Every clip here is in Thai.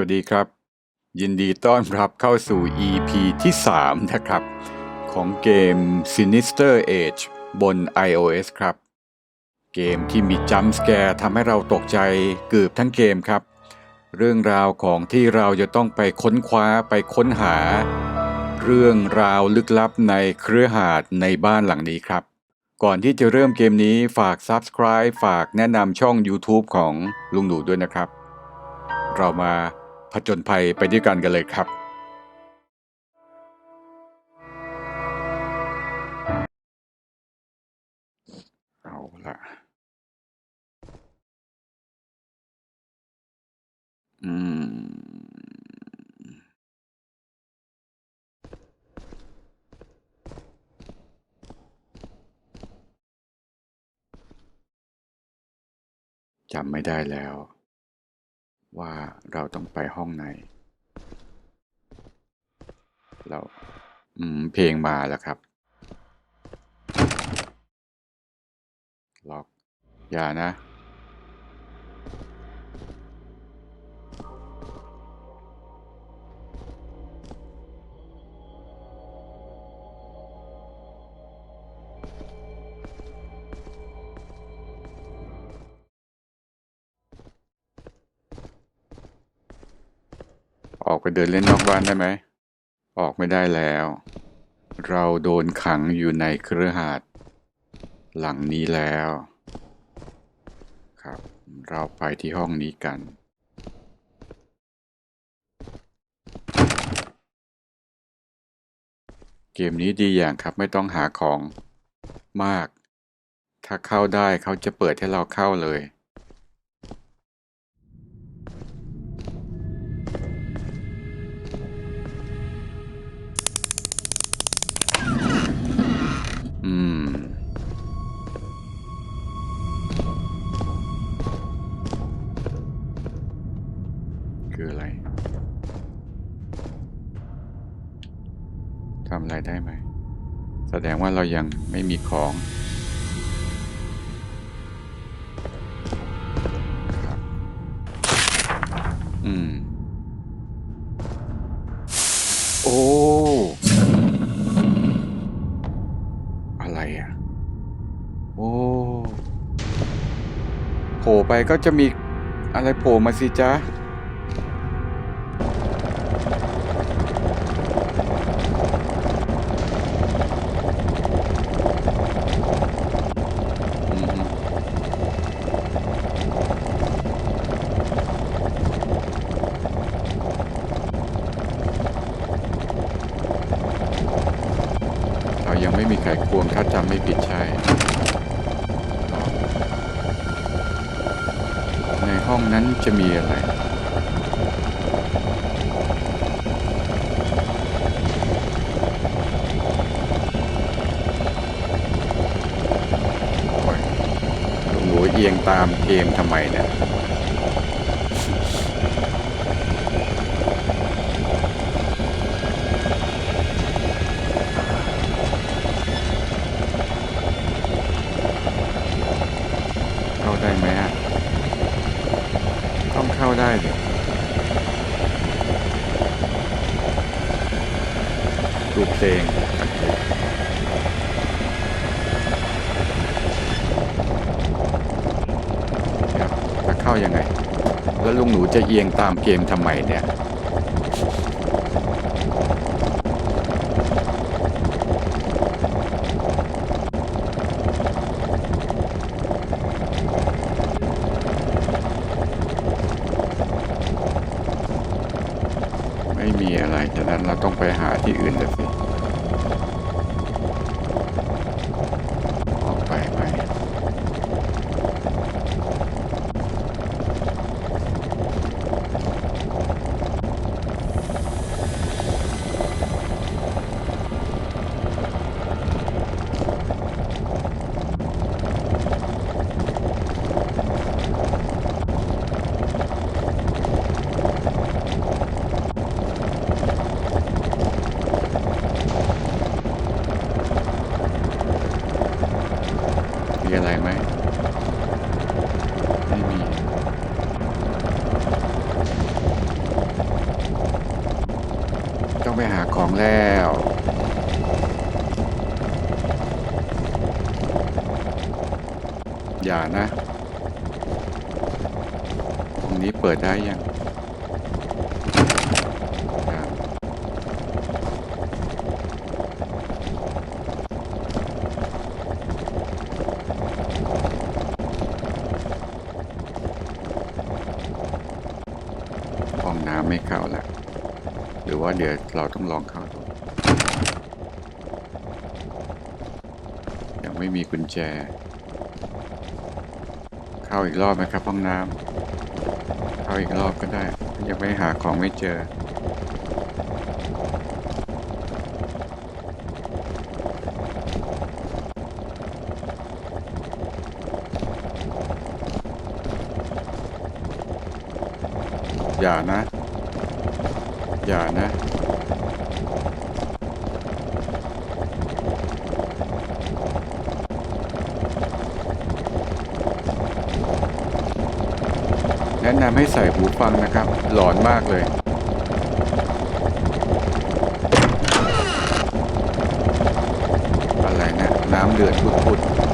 วัสดีครับ ยินดีต้อนรับเข้าสู่ EP ที่ 3 นะครับ ของเกม Sinister Age บน iOS ครับ เกมที่มีจัมป์แกร์ทำให้เราตกใจเกือบทั้งเกมครับ เรื่องราวของที่เราจะต้องไปค้นคว้าไปค้นหา เรื่องราวลึกลับในเครือหาดในบ้านหลังนี้ครับ ก่อนที่จะเริ่มเกมนี้ฝาก Subscribe ฝากแนะนำช่อง YouTube ของลุงหนูด้วยนะครับ เรามา จญภัยไปด้วยกันกันเลยครับ เอาละอืมจำไม่ได้แล้ว ว่าเราต้องไปห้องไหน เราอืมเพลงมาแล้วครับ ล็อก อย่านะ ออกไปเดินเล่นนอกบ้านได้ไหม ออกไม่ได้แล้ว เราโดนขังอยู่ในเครือหาดหลังนี้แล้ว ครับ เราไปที่ห้องนี้กัน เกมนี้ดีอย่างครับไม่ต้องหาของมาก ถ้าเข้าได้เขาจะเปิดให้เราเข้าเลย อืม คืออะไร ทำอะไรได้ไหม แสดงว่าเรายังไม่มีของครับอืม ไปก็จะมีอะไรโผล่มาสิจ๊ะ ห้องนั้นจะมีอะไรโอ้ยลุงหลวเอียงตามเกมทำไมเนี่ยายังไง แล้วลุงหนูจะเอียงตามเกมทำไมเนี่ยไม่มีอะไรฉะนั้นเราต้องไปหาที่อื่นเลยสิ ของแล้วอย่านะ ตรงนี้เปิดได้ยังห้องน้ำไม่เข้าแล้ว ว่าเดี๋ยวเราต้องลองเข้าดูยังไม่มีกุญแจ เข้าอีกรอบไหมครับห้องน้ำเข้าอีกรอบก็ได้ ยังไม่หาของไม่เจอ อย่านะ อย่านะแนะนำให้ใส่หูฟังนะครับ หลอนมากเลย อะไรนะ น้ำเดือดพุดๆ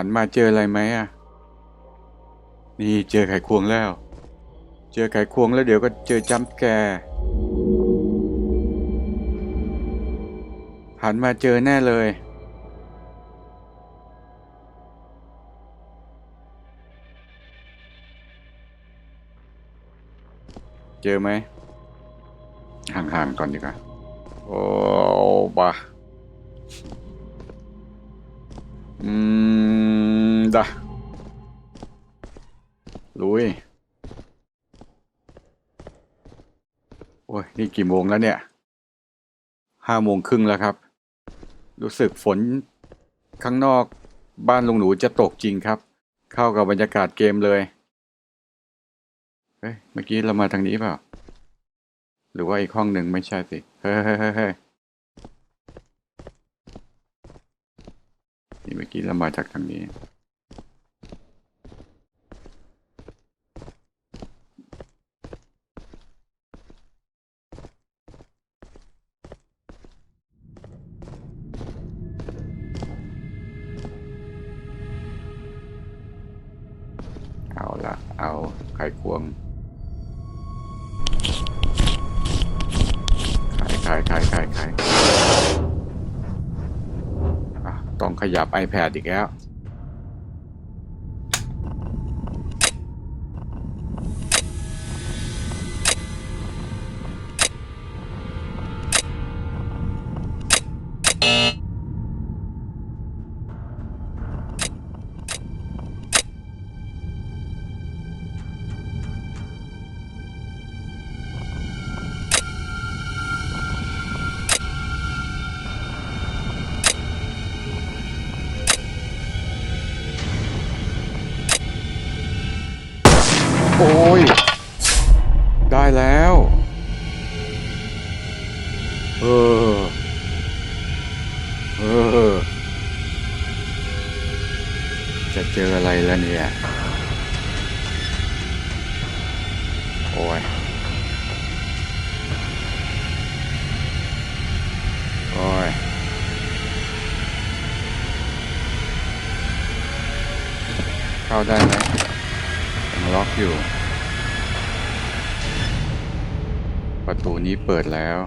หันมาเจออะไรไหมอะ นี่เจอไขควงแล้ว เจอไขควงแล้วเดี๋ยวก็เจอจัมป์แกหันมาเจอแน่เลย เจอไหมห่างๆก่อนดีกว่า โอ้บะ อืมดะลุยโอ้ย นี่กี่โมงแล้วเนี่ย ห้าโมงครึ่งแล้วครับ รู้สึกฝนข้างนอกบ้านลุงหนูจะตกจริงครับ เข้ากับบรรยากาศเกมเลย เฮ้ย เมื่อกี้เรามาทางนี้เปล่า หรือว่าอีกห้องหนึ่งไม่ใช่สิ เฮ้ย ที่เมื่อกี้เรามาจากทางนี้เอาละเอาไข่ควงไขายขายขายขายขายอะต้อง ขยับ iPad อีกแล้ว โอ้ย ได้แล้ว เออ เออ จะเจออะไรแล้วเนี่ย โอ้ยโอ้ยเข้าได้ไหม ล็อกอยู่ ประตูนี้เปิดแล้ว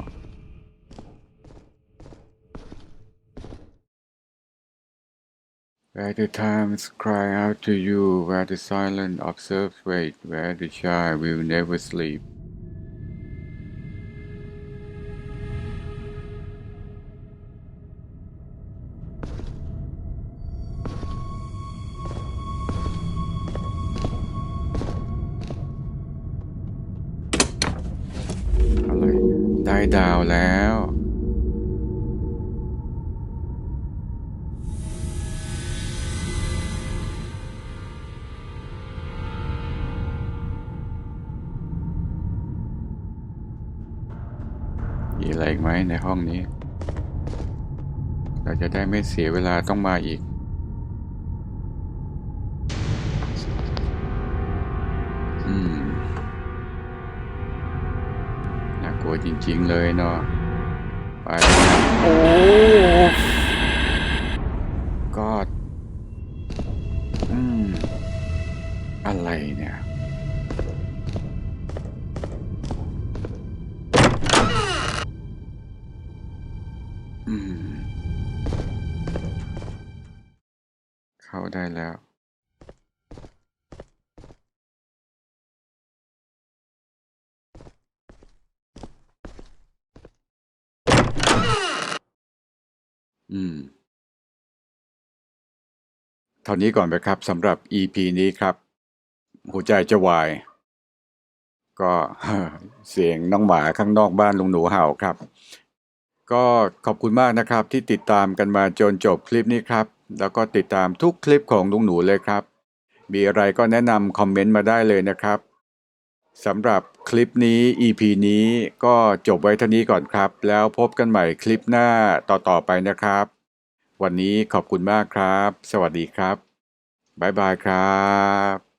Where the times cry out to you, where the silent observes wait, where the child will never sleep. ดาวแล้ว มีอะไรอีกไหมในห้องนี้ เราจะได้ไม่เสียเวลาต้องมาอีก จริง ๆ เลยเนาะไปแล้วนะโอ้ก็อืมอะไรเนี่ยอืมเข้าได้แล้ว อืม เท่านี้ก่อนไปครับสำหรับ EP นี้ครับ หัวใจจะวาย ก็ เสียงน้องหมาข้างนอกบ้านลุงหนูเห่าครับ ก็ขอบคุณมากนะครับ ที่ติดตามกันมาจนจบคลิปนี้ครับ แล้วก็ติดตามทุกคลิปของลุงหนูเลยครับ มีอะไรก็แนะนำคอมเมนต์มาได้เลยนะครับสำหรับ คลิปนี้ EP นี้ก็จบไว้เท่านี้ก่อนครับ แล้วพบกันใหม่คลิปหน้าต่อๆไปนะครับ วันนี้ขอบคุณมากครับ สวัสดีครับ บ๊ายบายครับ